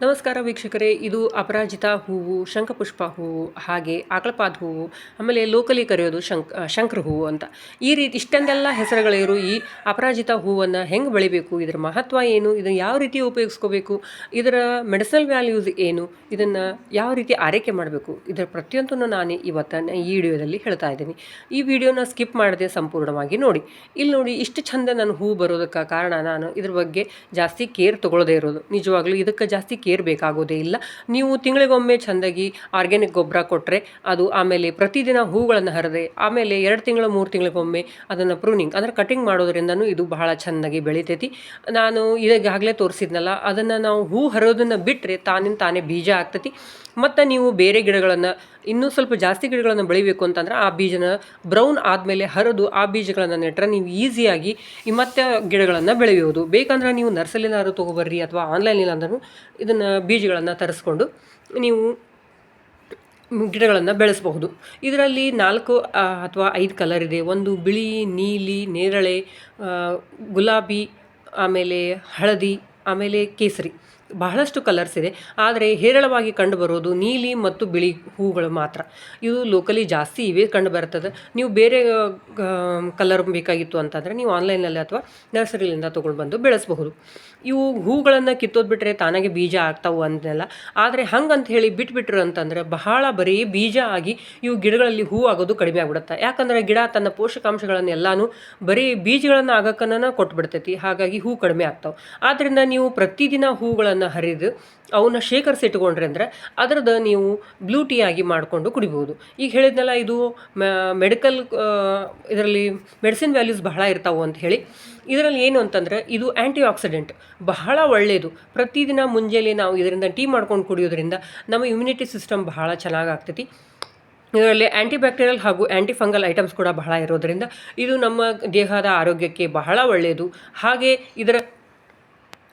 ನಮಸ್ಕಾರ ವೀಕ್ಷಕರೇ, ಇದು ಅಪರಾಜಿತ ಹೂವು, ಶಂಖಪುಷ್ಪ ಹೂವು, ಹಾಗೆ ಆಕಳಪಾದ ಹೂವು, ಆಮೇಲೆ ಲೋಕಲಿ ಕರೆಯೋದು ಶಂಕ್ ಶಂಕರ ಹೂವು ಅಂತ. ಈ ರೀತಿ ಇಷ್ಟೊಂದೆಲ್ಲ ಹೆಸರುಗಳಿರೋ ಈ ಅಪರಾಜಿತ ಹೂವನ್ನು ಹೆಂಗೆ ಬೆಳಿಬೇಕು, ಇದರ ಮಹತ್ವ ಏನು, ಇದನ್ನು ಯಾವ ರೀತಿ ಉಪಯೋಗಿಸ್ಕೋಬೇಕು, ಇದರ ಮೆಡಿಸಲ್ ವ್ಯಾಲ್ಯೂಸ್ ಏನು, ಇದನ್ನು ಯಾವ ರೀತಿ ಆರೈಕೆ ಮಾಡಬೇಕು, ಇದರ ಪ್ರತಿಯೊಂದನ್ನು ನಾನು ಇವತ್ತು ಈ ವಿಡಿಯೋದಲ್ಲಿ ಹೇಳ್ತಾ ಇದ್ದೀನಿ. ಈ ವಿಡಿಯೋನ ಸ್ಕಿಪ್ ಮಾಡದೆ ಸಂಪೂರ್ಣವಾಗಿ ನೋಡಿ. ಇಲ್ಲಿ ನೋಡಿ, ಇಷ್ಟು ಚಂದ ನನ್ನ ಹೂ ಬರೋದಕ್ಕೆ ಕಾರಣ ನಾನು ಇದ್ರ ಬಗ್ಗೆ ಜಾಸ್ತಿ ಕೇರ್ ತೊಗೊಳ್ಳೋದೇ ಇರೋದು. ನಿಜವಾಗ್ಲೂ ಇದಕ್ಕೆ ಜಾಸ್ತಿ ಕೇರ್ ಬೇಕಾಗೋದೇ ಇಲ್ಲ. ನೀವು ತಿಂಗಳಿಗೊಮ್ಮೆ ಚೆಂದಾಗಿ ಆರ್ಗ್ಯಾನಿಕ್ ಗೊಬ್ಬರ ಕೊಟ್ಟರೆ ಅದು ಆಮೇಲೆ ಪ್ರತಿದಿನ ಹೂಗಳನ್ನು ಹರದೆ ಆಮೇಲೆ ಎರಡು ತಿಂಗಳು, ಮೂರು ತಿಂಗಳಿಗೊಮ್ಮೆ ಅದನ್ನು ಪ್ರೂನಿಂಗ್ ಅಂದರೆ ಕಟಿಂಗ್ ಮಾಡೋದ್ರಿಂದನೂ ಇದು ಬಹಳ ಚೆಂದಾಗಿ ಬೆಳಿತೈತಿ. ನಾನು ಈಗಾಗಲೇ ತೋರಿಸಿದ್ನಲ್ಲ, ಅದನ್ನು ನಾವು ಹೂ ಹರೋದನ್ನು ಬಿಟ್ಟರೆ ತಾನಿಂದ ತಾನೇ ಬೀಜ ಆಗ್ತೈತಿ. ಮತ್ತು ನೀವು ಬೇರೆ ಗಿಡಗಳನ್ನು ಇನ್ನೂ ಸ್ವಲ್ಪ ಜಾಸ್ತಿ ಗಿಡಗಳನ್ನು ಬೆಳಿಬೇಕು ಅಂತಂದ್ರೆ ಆ ಬೀಜನ ಬ್ರೌನ್ ಆದಮೇಲೆ ಹರಿದು ಆ ಬೀಜಗಳನ್ನು ನೆಟ್ಟರೆ ನೀವು ಈಸಿಯಾಗಿ ಈ ಮತ್ತೆ ಗಿಡಗಳನ್ನು ಬೆಳೆಯುವುದು ಬೇಕಂದ್ರೆ ನೀವು ನರ್ಸರಿನಾದ್ರು ತೊಗೊಬರ್ರಿ ಅಥವಾ ಆನ್ಲೈನಲ್ಲಿ ಅಂದ್ರೂ ಇದನ್ನು ಬೀಜಗಳನ್ನು ತರಿಸ್ಕೊಂಡು ನೀವು ಗಿಡಗಳನ್ನು ಬೆಳೆಸಬಹುದು. ಇದರಲ್ಲಿ ನಾಲ್ಕು ಅಥವಾ ಐದು ಕಲರ್ ಇದೆ. ಒಂದು ಬಿಳಿ, ನೀಲಿ, ನೇರಳೆ ಗುಲಾಬಿ, ಆಮೇಲೆ ಹಳದಿ, ಆಮೇಲೆ ಕೇಸರಿ. ಬಹಳಷ್ಟು ಕಲರ್ಸ್ ಇದೆ. ಆದರೆ ಹೇರಳವಾಗಿ ಕಂಡುಬರೋದು ನೀಲಿ ಮತ್ತು ಬಿಳಿ ಹೂಗಳು ಮಾತ್ರ. ಇವು ಲೋಕಲಿ ಜಾಸ್ತಿ ಇವೆ ಕಂಡು ಬರ್ತದೆ. ನೀವು ಬೇರೆ ಕಲರ್ ಬೇಕಾಗಿತ್ತು ಅಂತಂದರೆ ನೀವು ಆನ್ಲೈನಲ್ಲಿ ಅಥವಾ ನರ್ಸರಿಲಿಂದ ತೊಗೊಂಡು ಬಂದು ಬೆಳೆಸಬಹುದು. ಇವು ಹೂಗಳನ್ನು ಕಿತ್ತೋದು ಬಿಟ್ಟರೆ ತಾನಾಗೆ ಬೀಜ ಆಗ್ತಾವು ಅಂತೆಲ್ಲ ಆದರೆ ಹಂಗಂತ ಹೇಳಿ ಬಿಟ್ಬಿಟ್ರು ಅಂತಂದ್ರೆ ಬಹಳ ಬರೀ ಬೀಜ ಆಗಿ ಇವು ಗಿಡಗಳಲ್ಲಿ ಹೂ ಆಗೋದು ಕಡಿಮೆ ಆಗ್ಬಿಡುತ್ತೆ. ಯಾಕಂದರೆ ಗಿಡ ತನ್ನ ಪೋಷಕಾಂಶಗಳನ್ನೆಲ್ಲಾನು ಬರೀ ಬೀಜಗಳನ್ನು ಆಗಕ್ಕನ ಕೊಟ್ಬಿಡ್ತೈತಿ. ಹಾಗಾಗಿ ಹೂ ಕಡಿಮೆ ಆಗ್ತಾವೆ. ಆದ್ದರಿಂದ ನೀವು ಪ್ರತಿದಿನ ಹೂಗಳನ್ನು ಹರಿದು ಅವನ್ನ ಶೇಖರಿಸಿಟ್ಕೊಂಡ್ರೆ ಅಂದರೆ ಅದರದ್ದು ನೀವು ಬ್ಲೂ ಟೀ ಆಗಿ ಮಾಡಿಕೊಂಡು ಕುಡಿಬೋದು. ಈಗ ಹೇಳಿದ್ನಲ್ಲ ಇದು ಮೆಡಿಕಲ್ ಇದರಲ್ಲಿ ಮೆಡಿಸಿನ್ ವ್ಯಾಲ್ಯೂಸ್ ಬಹಳ ಇರ್ತಾವೆ ಅಂತ ಹೇಳಿ. ಇದರಲ್ಲಿ ಏನು ಅಂತಂದರೆ ಇದು ಆ್ಯಂಟಿ ಆಕ್ಸಿಡೆಂಟ್ ಬಹಳ ಒಳ್ಳೆಯದು ಪ್ರತಿದಿನ ಮುಂಜಾನೆ ನಾವು ಇದರಿಂದ ಟೀ ಮಾಡ್ಕೊಂಡು ಕುಡಿಯೋದ್ರಿಂದ ನಮ್ಮ ಇಮ್ಯುನಿಟಿ ಸಿಸ್ಟಮ್ ಬಹಳ ಚೆನ್ನಾಗಿ ಆಗ್ತೈತಿ ಇದರಲ್ಲಿ ಆ್ಯಂಟಿ ಬ್ಯಾಕ್ಟೀರಿಯಲ್ ಹಾಗೂ ಆ್ಯಂಟಿ ಫಂಗಲ್ ಐಟಮ್ಸ್ ಕೂಡ ಬಹಳ ಇರೋದರಿಂದ ಇದು ನಮ್ಮ ದೇಹದ ಆರೋಗ್ಯಕ್ಕೆ ಬಹಳ ಒಳ್ಳೆಯದು ಹಾಗೆ ಇದರ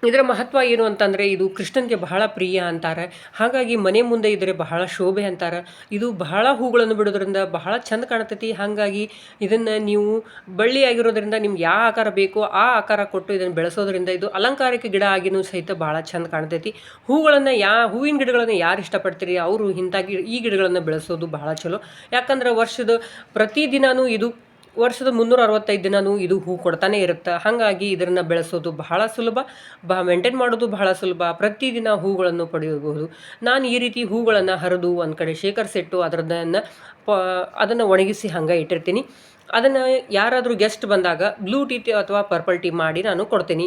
ಇದರ ಮಹತ್ವ ಏನು ಅಂತಂದರೆ ಇದು ಕೃಷ್ಣನಿಗೆ ಬಹಳ ಪ್ರಿಯ ಅಂತಾರೆ. ಹಾಗಾಗಿ ಮನೆ ಮುಂದೆ ಇದ್ದರೆ ಬಹಳ ಶೋಭೆ ಅಂತಾರೆ. ಇದು ಬಹಳ ಹೂಗಳನ್ನು ಬಿಡೋದ್ರಿಂದ ಬಹಳ ಚಂದ ಕಾಣ್ತೈತಿ. ಹಾಗಾಗಿ ಇದನ್ನು ನೀವು ಬಳ್ಳಿ ಆಗಿರೋದ್ರಿಂದ ನಿಮ್ಗೆ ಯಾವ ಆಕಾರ ಬೇಕೋ ಆ ಆಕಾರ ಕೊಟ್ಟು ಇದನ್ನು ಬೆಳೆಸೋದ್ರಿಂದ ಇದು ಅಲಂಕಾರಿಕ ಗಿಡ ಆಗಿನೂ ಸಹಿತ ಭಾಳ ಚಂದ ಕಾಣ್ತೈತಿ. ಹೂಗಳನ್ನು ಯಾ ಹೂವಿನ ಗಿಡಗಳನ್ನು ಯಾರು ಇಷ್ಟಪಡ್ತೀರಿ? ಅವರು ಇಂಥ ಈ ಗಿಡಗಳನ್ನು ಬೆಳೆಸೋದು ಬಹಳ ಚಲೋ. ಯಾಕಂದ್ರೆ ವರ್ಷದ ಪ್ರತಿದಿನವೂ ಇದು ವರ್ಷದ ಮುನ್ನೂರ ಅರವತ್ತೈದು ದಿನವೂ ಇದು ಹೂ ಕೊಡ್ತಾನೆ ಇರುತ್ತೆ. ಹಾಗಾಗಿ ಇದನ್ನು ಬೆಳೆಸೋದು ಬಹಳ ಸುಲಭ, ಬ ಮೇಂಟೈನ್ ಮಾಡೋದು ಬಹಳ ಸುಲಭ. ಪ್ರತಿದಿನ ಹೂಗಳನ್ನು ಪಡೆಯಬಹುದು. ನಾನು ಈ ರೀತಿ ಹೂಗಳನ್ನು ಹರಿದು ಒಂದು ಕಡೆ ಶೇಖರಿಸಿಟ್ಟು ಅದರದನ್ನು ಪ, ಅದನ್ನು ಒಣಗಿಸಿ ಹಂಗೆ ಇಟ್ಟಿರ್ತೀನಿ. ಅದನ್ನು ಯಾರಾದರೂ ಗೆಸ್ಟ್ ಬಂದಾಗ ಬ್ಲೂ ಟೀ ಅಥವಾ ಪರ್ಪಲ್ ಟೀ ಮಾಡಿ ನಾನು ಕೊಡ್ತೀನಿ.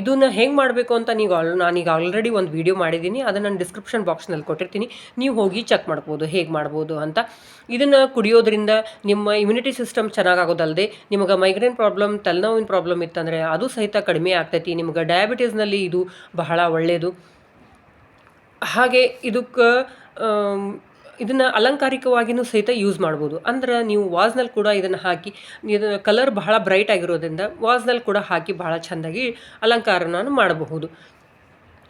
ಇದನ್ನು ಹೆಂಗೆ ಮಾಡಬೇಕು ಅಂತ ನೀವು ಆಲ್, ನಾನೀಗ ಆಲ್ರೆಡಿ ಒಂದು ವೀಡಿಯೋ ಮಾಡಿದ್ದೀನಿ ಅದನ್ನು ನಾನು ಡಿಸ್ಕ್ರಿಪ್ಷನ್ ಬಾಕ್ಸ್ನಲ್ಲಿ ಕೊಟ್ಟಿರ್ತೀನಿ. ನೀವು ಹೋಗಿ ಚೆಕ್ ಮಾಡ್ಬೋದು, ಹೇಗೆ ಮಾಡ್ಬೋದು ಅಂತ. ಇದನ್ನು ಕುಡಿಯೋದ್ರಿಂದ ನಿಮ್ಮ ಇಮ್ಯುನಿಟಿ ಸಿಸ್ಟಮ್ ಚೆನ್ನಾಗಾಗೋದಲ್ಲದೆ ನಿಮಗೆ ಮೈಗ್ರೇನ್ ಪ್ರಾಬ್ಲಮ್ ತಲೆನೋವಿನ ಪ್ರಾಬ್ಲಮ್ ಇತ್ತಂದರೆ ಅದು ಸಹಿತ ಕಡಿಮೆ ಆಗ್ತೈತಿ. ನಿಮ್ಗೆ ಡಯಾಬಿಟೀಸ್ನಲ್ಲಿ ಇದು ಬಹಳ ಒಳ್ಳೆಯದು ಹಾಗೆ ಇದಕ್ಕೆ ಇದನ್ನು ಅಲಂಕಾರಿಕವಾಗಿಯೂ ಸಹಿತ ಯೂಸ್ ಮಾಡ್ಬೋದು. ಅಂದ್ರೆ ನೀವು ವಾಸ್ನಲ್ಲಿ ಕೂಡ ಇದನ್ನು ಹಾಕಿ, ಇದು ಕಲರ್ ಬಹಳ ಬ್ರೈಟ್ ಆಗಿರೋದ್ರಿಂದ ವಾಸ್ನಲ್ಲಿ ಕೂಡ ಹಾಕಿ ಬಹಳ ಚೆಂದಾಗಿ ಅಲಂಕಾರನ ಮಾಡಬಹುದು.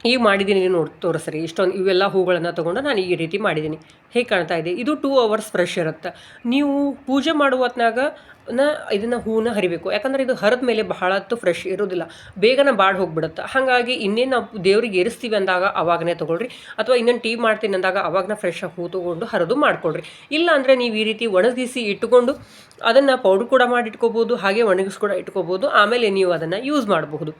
ಈಗ ಮಾಡಿದ್ದೀನಿ ನೋಡಿ, ತೋರಿಸ್ರಿ. ಇಷ್ಟೊಂದು ಇವೆಲ್ಲ ಹೂಗಳನ್ನು ತೊಗೊಂಡು ನಾನು ಈ ರೀತಿ ಮಾಡಿದ್ದೀನಿ ಹೇಗೆ ಕಾಣ್ತಾ ಇದೆ? ಇದು ಟೂ ಅವರ್ಸ್ ಫ್ರೆಶ್ ಇರುತ್ತೆ. ನೀವು ಪೂಜೆ ಮಾಡುವ ಹೊತ್ನಾಗ ನ ಇದನ್ನು ಹೂವನ್ನ ಹರಿಬೇಕು. ಯಾಕಂದರೆ ಇದು ಹರಿದ ಮೇಲೆ ಬಹಳ ಹೊತ್ತು ಫ್ರೆಶ್ ಇರೋದಿಲ್ಲ. ಬೇಗನೆ ಬಾಡಿ ಹೋಗ್ಬಿಡುತ್ತೆ. ಹಾಗಾಗಿ ಇನ್ನೇನು ನಾವು ದೇವ್ರಿಗೆ ಏರಿಸ್ತೀವಿ ಅಂದಾಗ ಅವಾಗನೇ ತೊಗೊಳ್ರಿ. ಅಥವಾ ಇನ್ನೊಂದು ಟೀ ಮಾಡ್ತೀನಿ ಅಂದಾಗ ಅವಾಗನ ಫ್ರೆಶ್ ಆಗಿ ಹೂ ತೊಗೊಂಡು ಹರಿದು ಮಾಡ್ಕೊಳ್ರಿ. ಇಲ್ಲ ಅಂದರೆ ನೀವು ಈ ರೀತಿ ಒಣಗಿಸಿ ಇಟ್ಟುಕೊಂಡು ಅದನ್ನು ಪೌಡ್ರ್ ಕೂಡ ಮಾಡಿ ಇಟ್ಕೋಬೋದು ಹಾಗೆ ಒಣಗಿಸಿ ಕೂಡ ಇಟ್ಕೋಬೋದು. ಆಮೇಲೆ ನೀವು ಅದನ್ನು ಯೂಸ್ ಮಾಡಬಹುದು.